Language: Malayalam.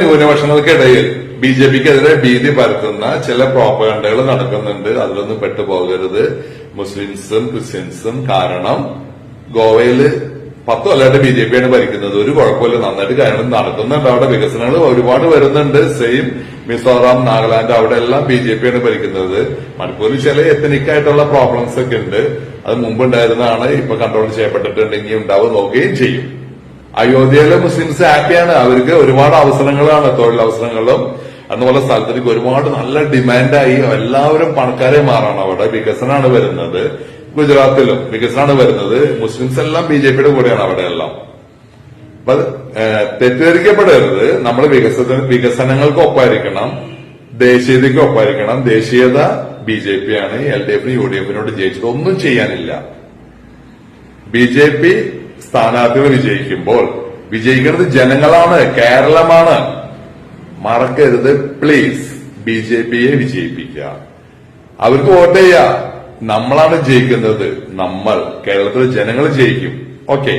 ന്യൂനപക്ഷങ്ങൾക്കിടയിൽ ബി ജെ പിക്കെതിരെ ഭീതി പരത്തുന്ന ചില പ്രോപ്പഗണ്ടകൾ നടക്കുന്നുണ്ട്. അതിലൊന്നും പെട്ടുപോകരുത്. മുസ്ലിംസും ക്രിസ്ത്യൻസും കാരണം ഗോവയിൽ പത്ത് കൊല്ലമായിട്ട് ബി ജെ പിയാണ് ഭരിക്കുന്നത്. ഒരു കുഴപ്പമില്ല. നന്നായിട്ട് കാര്യങ്ങൾ നടക്കുന്നുണ്ട്. അവിടെ വികസനങ്ങൾ ഒരുപാട് വരുന്നുണ്ട്. സെയിം മിസോറാം നാഗാലാൻഡ് അവിടെ എല്ലാം ബി ജെ പിയാണ് ഭരിക്കുന്നത്. മണിപ്പൂരിൽ ചില എത്തനിക്കായിട്ടുള്ള പ്രോബ്ലംസ് ഒക്കെ ഉണ്ട്. അത് മുമ്പ് ഉണ്ടായിരുന്നതാണ് ഇപ്പൊ കൺട്രോൾ ചെയ്യപ്പെട്ടിട്ടുണ്ടെങ്കിൽ ഉണ്ടാവുക ഉണ്ടാവും. നോക്കുകയും ചെയ്യും. അയോധ്യയിലെ മുസ്ലിംസ് ഹാപ്പിയാണ്. അവർക്ക് ഒരുപാട് അവസരങ്ങളാണ് തൊഴിലവസരങ്ങളും അതുപോലെ സ്ഥലത്തേക്ക് ഒരുപാട് നല്ല ഡിമാൻഡായി എല്ലാവരും പണക്കാരെ മാറാണ് അവിടെ. വികസനമാണ് വരുന്നത് ഗുജറാത്തിലും വികസനമാണ് വരുന്നത്. മുസ്ലിംസ് എല്ലാം ബി ജെ പിയുടെ കൂടെയാണ് അവിടെ എല്ലാം. അപ്പൊ തെറ്റിദ്ധരിക്കപ്പെടരുത്. നമ്മൾ വികസന വികസനങ്ങൾക്ക് ഒപ്പായിരിക്കണം ദേശീയതയ്ക്ക് ഒപ്പായിരിക്കണം. ദേശീയത ബി ജെ പി ആണ്. എൽ ഡി എഫിന് യു ഡി എഫിനോട് ജയിച്ചത് ഒന്നും ചെയ്യാനില്ല. ബി ജെ പി സ്ഥാനാർത്ഥികൾ വിജയിക്കുമ്പോൾ വിജയിക്കുന്നത് ജനങ്ങളാണ് കേരളമാണ്. മറക്കരുത് പ്ലീസ് ബി ജെ പിയെ വിജയിപ്പിക്കുക. അവർക്ക് വോട്ട് ചെയ്യുക നമ്മളാണ് ജയിക്കുന്നത്. നമ്മൾ കേരളത്തിലെ ജനങ്ങൾ ജയിക്കും. ഓക്കെ